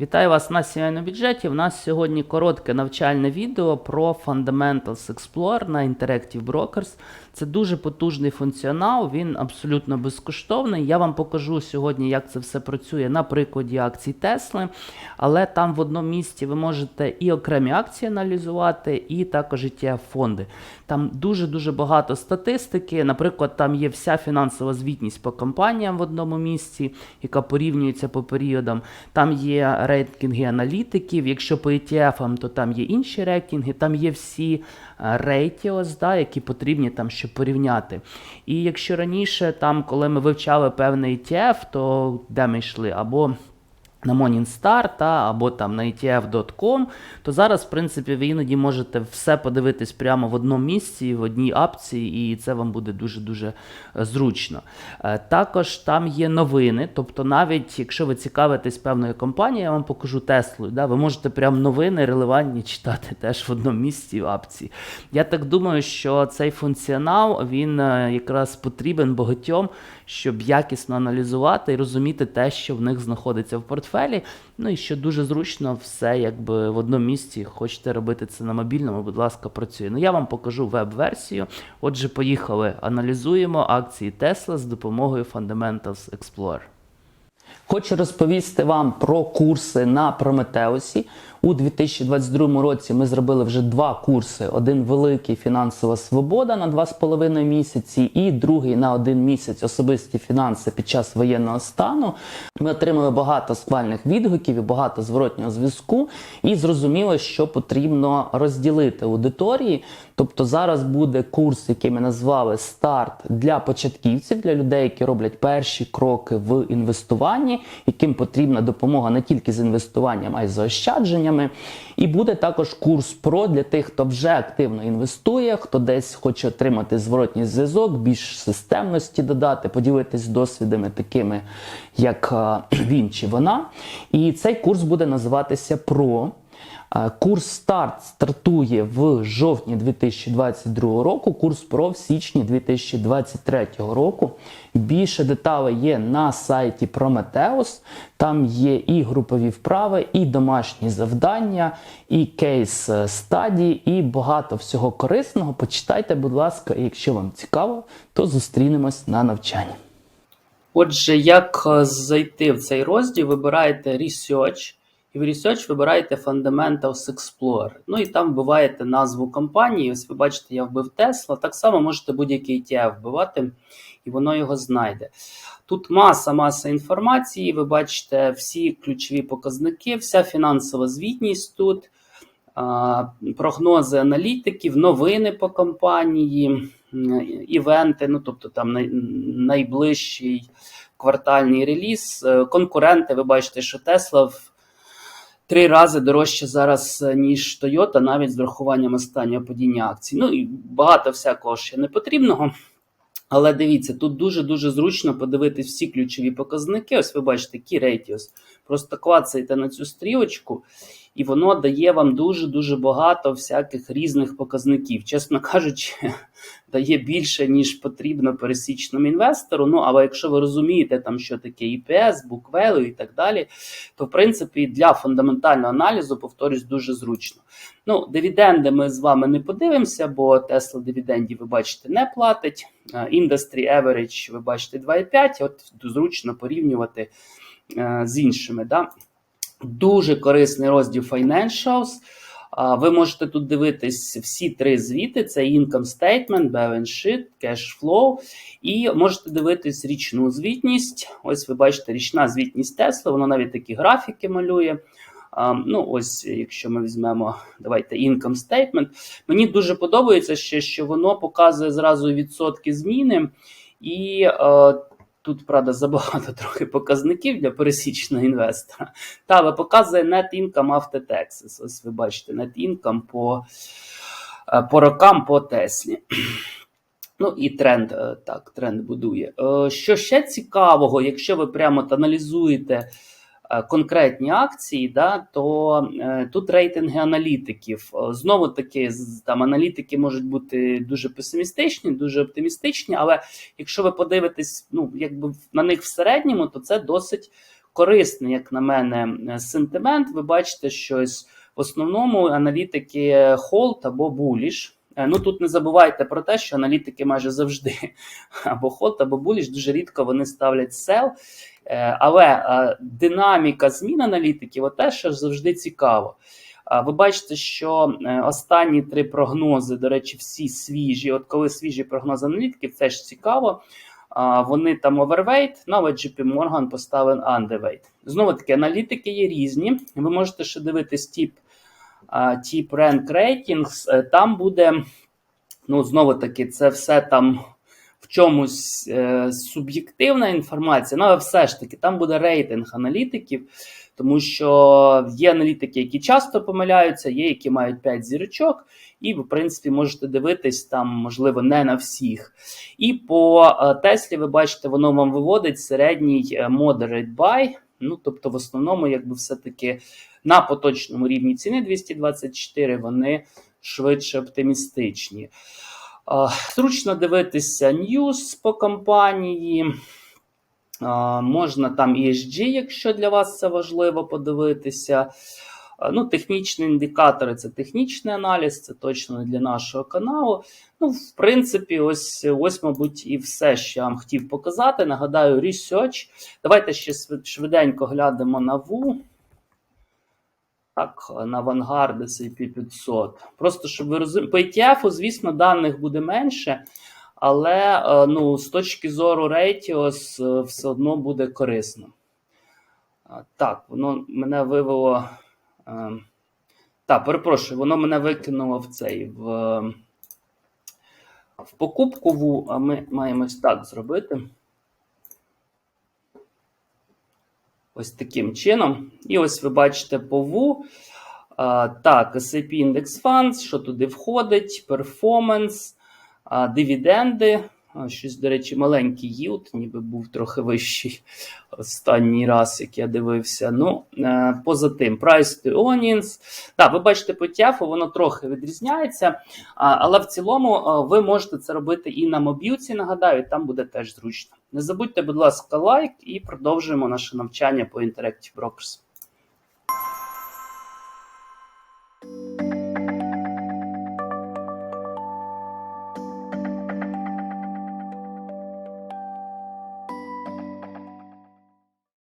Вітаю вас на сімейному бюджеті. У нас сьогодні коротке навчальне відео про Fundamentals Explorer на Interactive Brokers. Це дуже потужний функціонал, він абсолютно безкоштовний. Я вам покажу сьогодні, як це все працює на прикладі акцій Тесли. Але там в одному місці ви можете і окремі акції аналізувати, і також etf фонди. Там дуже-дуже багато статистики. Наприклад, там є вся фінансова звітність по компаніям в одному місці, яка порівнюється по періодам. Там є рейтинги аналітиків. Якщо по ETF, то там є інші рейтинги, там є всі рейтіос, да, які потрібні там, щоб порівняти. І якщо раніше, там, коли ми вивчали певний ETF, то де ми йшли? Або на Morningstar та, або там на ETF.com, то зараз, в принципі, ви іноді можете все подивитись прямо в одному місці, в одній апції, і це вам буде дуже-дуже е, зручно. Е, Також там є новини, тобто навіть якщо ви цікавитесь певною компанією, я вам покажу Теслою, да, ви можете прям новини релевантні читати теж в одному місці в апції. Я так думаю, що цей функціонал він е, якраз потрібен багатьом, щоб якісно аналізувати і розуміти те, що в них знаходиться в портфелі. Ну і що дуже зручно все якби в одному місці. Хочете робити це на мобільному, будь ласка, працює. Ну я вам покажу веб-версію. Отже, поїхали. Аналізуємо акції Tesla з допомогою Fundamentals Explorer. Хочу розповісти вам про курси на Прометеусі. У 2022 році ми зробили вже два курси: один великий фінансова свобода на 2,5 місяці, і другий на один місяць особисті фінанси під час воєнного стану. Ми отримали багато схвальних відгуків і багато зворотнього зв'язку, і зрозуміло, що потрібно розділити аудиторії. Тобто зараз буде курс, який ми назвали старт для початківців, для людей, які роблять перші кроки в інвестуванні, яким потрібна допомога не тільки з інвестуванням, а й з заощадженнями. І буде також курс ПРО для тих, хто вже активно інвестує, хто десь хоче отримати зворотній зв'язок, більш системності додати, поділитись досвідами такими, як е, він чи вона. І цей курс буде називатися ПРО. Е, Курс старт стартує в жовтні 2022 року, курс ПРО в січні 2023 року. Більше деталей є на сайті Prometheus. Там є і групові вправи, і домашні завдання, і кейс е, стадії, і багато всього корисного. Почитайте, будь ласка, якщо вам цікаво, то зустрінемось на навчанні. Отже, як е, зайти в цей розділ, вибираєте Research. І в Research вибираєте Fundamentals Explorer. Ну і там вбиваєте назву компанії. Ось ви бачите, я вбив Tesla. Так само можете будь-який ETF вбивати, і воно його знайде. Тут маса-маса інформації. Ви бачите всі ключові показники, вся фінансова звітність тут, прогнози аналітиків, новини по компанії, івенти, ну тобто там найближчий квартальний реліз. Е, Конкуренти, ви бачите, що Tesla в три рази дорожче зараз, е, ніж Toyota, навіть з врахуванням останнього падіння акцій. Ну і багато всякого ще не потрібного. Але дивіться, тут дуже-дуже зручно подивитись всі ключові показники. Ось ви бачите, Key. Просто клацаєте на цю стрілочку, і воно дає вам дуже-дуже багато всяких різних показників. Чесно кажучи, дає більше, ніж потрібно пересічному інвестору. Ну, але якщо ви розумієте, там, що таке book value і так далі, то в принципі для фундаментального аналізу, повторюсь, дуже зручно. Ну, дивіденди ми з вами не подивимося, бо Tesla дивідендів, ви бачите, не платить. Industry Average, ви бачите, 2,5. От зручно порівнювати е, з іншими. Да? Дуже корисний розділ Financials. Ви можете тут дивитись всі три звіти: це Income Statement, Balance Sheet, Cash Flow. І можете дивитись річну звітність. Ось ви бачите річна звітність Tesla, воно навіть такі графіки малює. Ну, ось, якщо ми візьмемо, давайте income statement. Мені дуже подобається ще, що воно показує зразу відсотки зміни, і е, тут, правда, забагато трохи показників для пересічного інвестора. Та, але показує net income after taxes. Ось ви бачите, net income по, е, по рокам по Теслі. Ну і тренд е, так, тренд будує. Е, Що ще цікавого, якщо ви прямо аналізуєте конкретні акції, да, то е, тут рейтинги аналітиків. Е, Знову таки, там аналітики можуть бути дуже песимістичні, дуже оптимістичні, але якщо ви подивитесь ну, якби на них в середньому, то це досить корисний, як на мене, е, сентимент. Ви бачите, що ось в основному аналітики hold або bullish. Е, Ну тут не забувайте про те, що аналітики майже завжди або hold, або bullish, дуже рідко вони ставлять sell. Е, Але е, динаміка змін аналітиків те, що завжди цікаво. Ви бачите, що останні три прогнози, до речі, всі свіжі. От коли свіжі прогнози аналітиків, це ж цікаво. Вони там ну, але JP Morgan поставив underweight. Знову таки, аналітики є різні. Ви можете ще дивитись тип, а, тип rank ratings. Е, Там буде, ну, знову таки, це все там в чомусь е, суб'єктивна інформація, ну, але все ж таки, там буде рейтинг аналітиків. Тому що є аналітики, які часто помиляються, є які мають 5 зірочок, і в принципі, можете дивитись там, можливо, не на всіх. І по е, Теслі, ви бачите, воно вам виводить середній е, moderate buy. Ну, тобто, в основному, якби все-таки на поточному рівні ціни 224 вони швидше оптимістичні. Зручно дивитися ньюс по компанії. Можна там ESG, якщо для вас це важливо подивитися. А, Ну, Технічні індикатори це технічний аналіз, це точно не для нашого каналу. Ну, в принципі, ось, ось, мабуть, і все, що я вам хотів показати. Нагадаю, research. Давайте ще швиденько глянемо на ВУ. Так, на Vanguard S&P 500. Просто щоб ви розуміли, по ETF, звісно, даних буде менше, але е, ну, з точки зору Ratios е, все одно буде корисно. Так, воно мене вивело. Е, Так, перепрошую, воно мене викинуло в цей в, е, в покупку ВУ, а ми маємо ось так зробити. Ось таким чином. І ось ви бачите по ВУ. Так, S&P Index Funds, що туди входить, перформанс, дивіденди. Щось, до речі, маленький їлд, ніби був трохи вищий останній раз, як я дивився. Ну, е, поза тим, price to earnings. Так, ви бачите по тяфу, воно трохи відрізняється, але в цілому ви можете це робити і на мобілці, нагадаю, там буде теж зручно. Не забудьте, будь ласка, лайк і продовжуємо наше навчання по Interactive Brokers.